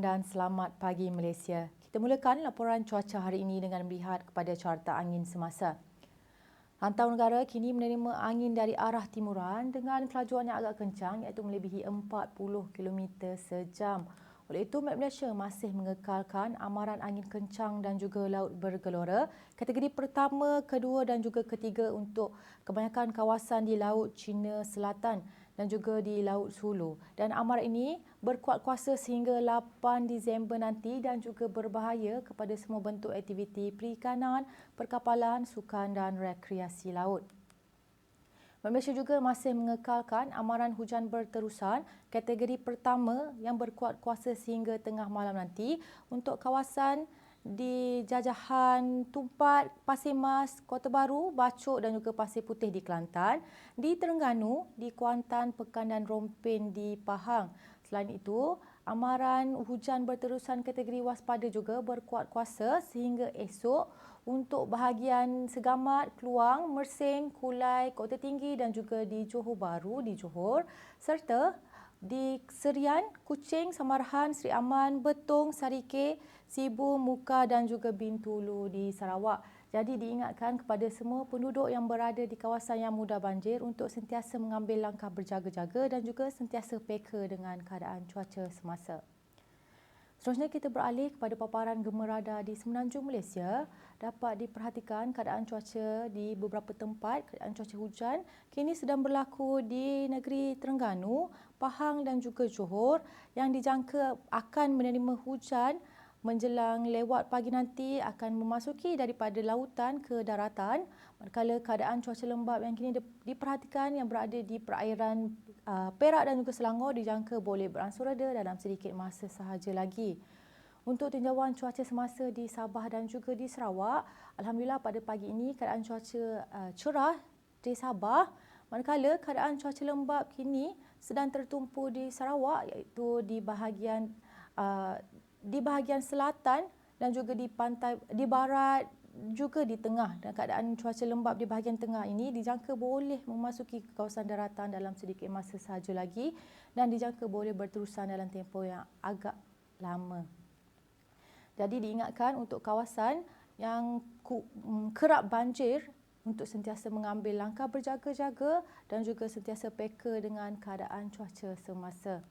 dan selamat pagi Malaysia. Kita mulakan laporan cuaca hari ini dengan melihat kepada carta angin semasa. Rantau negara kini menerima angin dari arah timuran dengan kelajuan yang agak kencang iaitu melebihi 40 km sejam. Oleh itu, Met Malaysia masih mengekalkan amaran angin kencang dan juga laut bergelora kategori pertama, kedua dan juga ketiga untuk kebanyakan kawasan di Laut Cina Selatan dan juga di Laut Sulu. Dan amaran ini berkuat kuasa sehingga 8 Disember nanti dan juga berbahaya kepada semua bentuk aktiviti perikanan, perkapalan, sukan dan rekreasi laut. Malaysia juga masih mengekalkan amaran hujan berterusan kategori pertama yang berkuat kuasa sehingga tengah malam nanti untuk kawasan di Jajahan Tumpat, Pasir Mas, Kota Baru, Bacok dan juga Pasir Putih di Kelantan, di Terengganu, di Kuantan, Pekan dan Rompin di Pahang. Selain itu, amaran hujan berterusan kategori waspada juga berkuat kuasa sehingga esok untuk bahagian Segamat, Keluang, Mersing, Kulai, Kota Tinggi dan juga di Johor Bahru di Johor serta di Serian, Kuching, Samarahan, Seri Aman, Betong, Sarike, Sibu, Muka dan juga Bintulu di Sarawak. Jadi diingatkan kepada semua penduduk yang berada di kawasan yang mudah banjir untuk sentiasa mengambil langkah berjaga-jaga dan juga sentiasa peka dengan keadaan cuaca semasa. Seterusnya kita beralih kepada paparan gemerada di Semenanjung Malaysia. Dapat diperhatikan keadaan cuaca di beberapa tempat, keadaan cuaca hujan kini sedang berlaku di negeri Terengganu, Pahang dan juga Johor yang dijangka akan menerima hujan menjelang lewat pagi nanti akan memasuki daripada lautan ke daratan manakala keadaan cuaca lembap yang kini diperhatikan yang berada di perairan uh, Perak dan juga Selangor dijangka boleh beransur reda dalam sedikit masa sahaja lagi. Untuk tinjauan cuaca semasa di Sabah dan juga di Sarawak, alhamdulillah pada pagi ini keadaan cuaca uh, cerah di Sabah manakala keadaan cuaca lembap kini sedang tertumpu di Sarawak iaitu di bahagian uh, di bahagian selatan dan juga di pantai di barat juga di tengah dan keadaan cuaca lembap di bahagian tengah ini dijangka boleh memasuki kawasan daratan dalam sedikit masa sahaja lagi dan dijangka boleh berterusan dalam tempoh yang agak lama. Jadi diingatkan untuk kawasan yang mm, kerap banjir untuk sentiasa mengambil langkah berjaga-jaga dan juga sentiasa peka dengan keadaan cuaca semasa.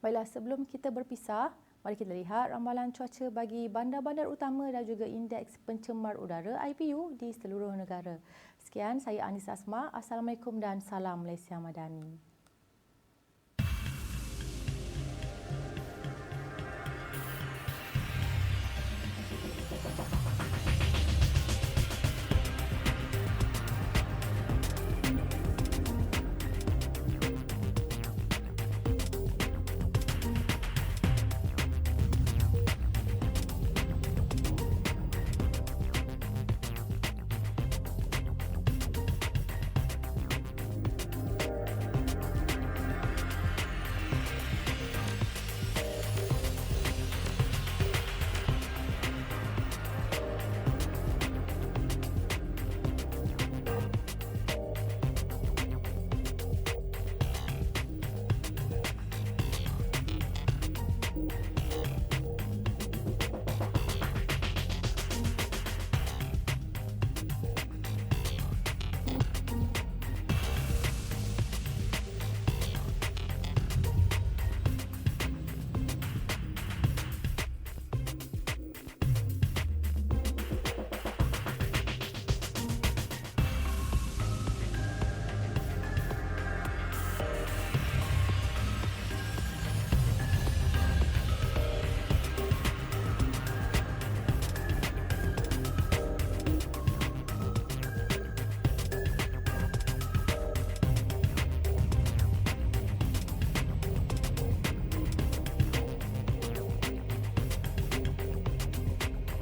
Baiklah, sebelum kita berpisah, mari kita lihat ramalan cuaca bagi bandar-bandar utama dan juga indeks pencemar udara IPU di seluruh negara. Sekian, saya Anis Asma. Assalamualaikum dan salam Malaysia Madani.